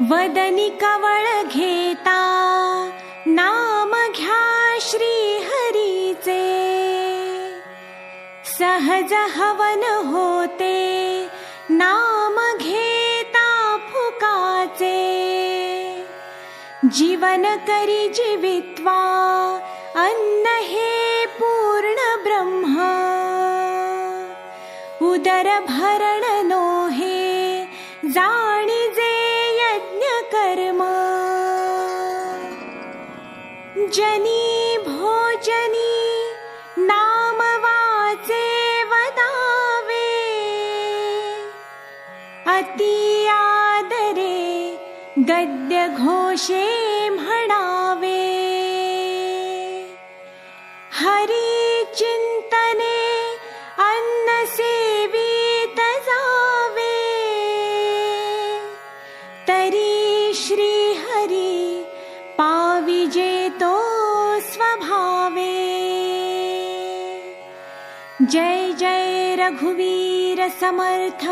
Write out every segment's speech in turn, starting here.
वदनी कवळ घेता नाम घ्या श्री हरीचे सहज हवन होते नाम घेता फुकाचे। जीवन करी जीवित्वा अन्न हे पूर्ण ब्रह्म। उदर भरण जनी भोजनी नाम वाचे वदावे। अति आदरे गद्य घोषे स्वभावे जय जय रघुवीर समर्थ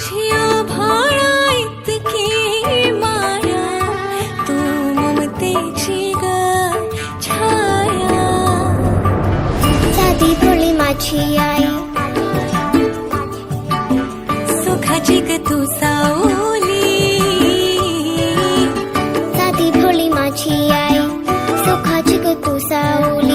আসিয়া ভাড়াইত কি মায়া? তো মমতে চিগা ছায়া। সাদি ভোলে মাছি আই সুখাজি গ তু সাউলি সাদি ভোলে মাছি আই সুখাজি গ তু সাউলি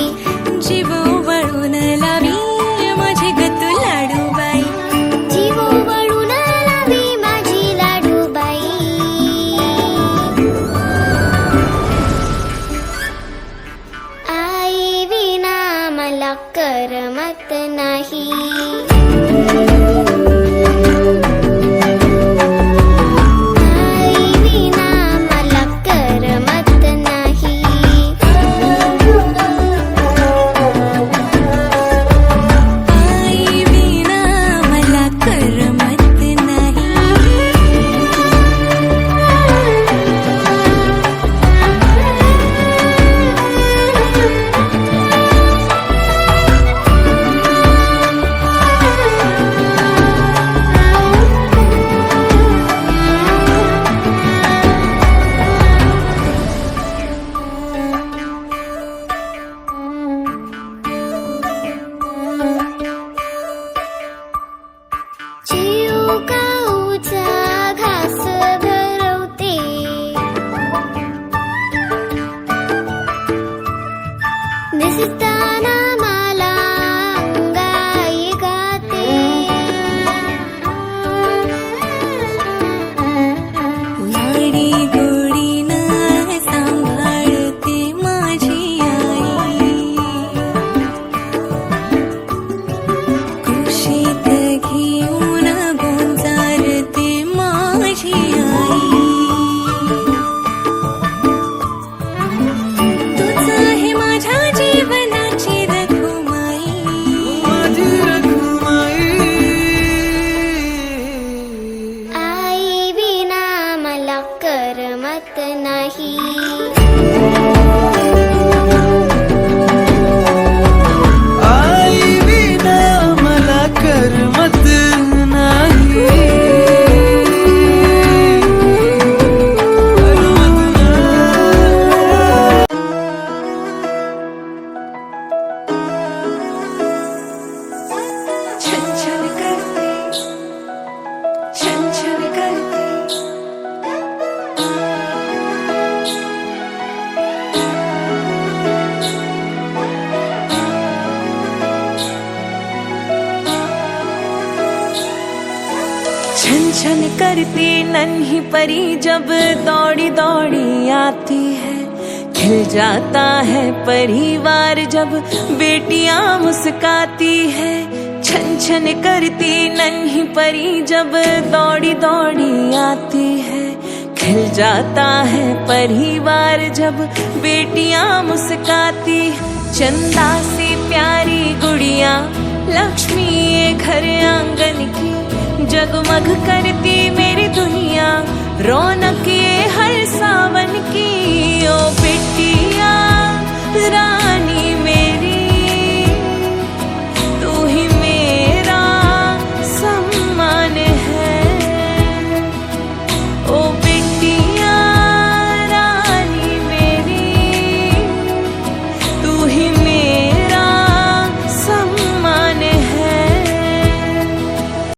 नहीं छन करती नन्ही परी जब दौड़ी दौड़ी आती है। खिल जाता है परिवार जब बेटियाँ मुस्काती है। छन छन करती नन्ही परी जब दौड़ी दौड़ी आती है। खिल जाता है परिवार जब बेटियाँ मुस्काती चंदा सी प्यारी गुड़िया, लक्ष्मी ये घर आँगन की जगमग करती मेरी दुनिया रौनक ये हर सावन की। ओ रानी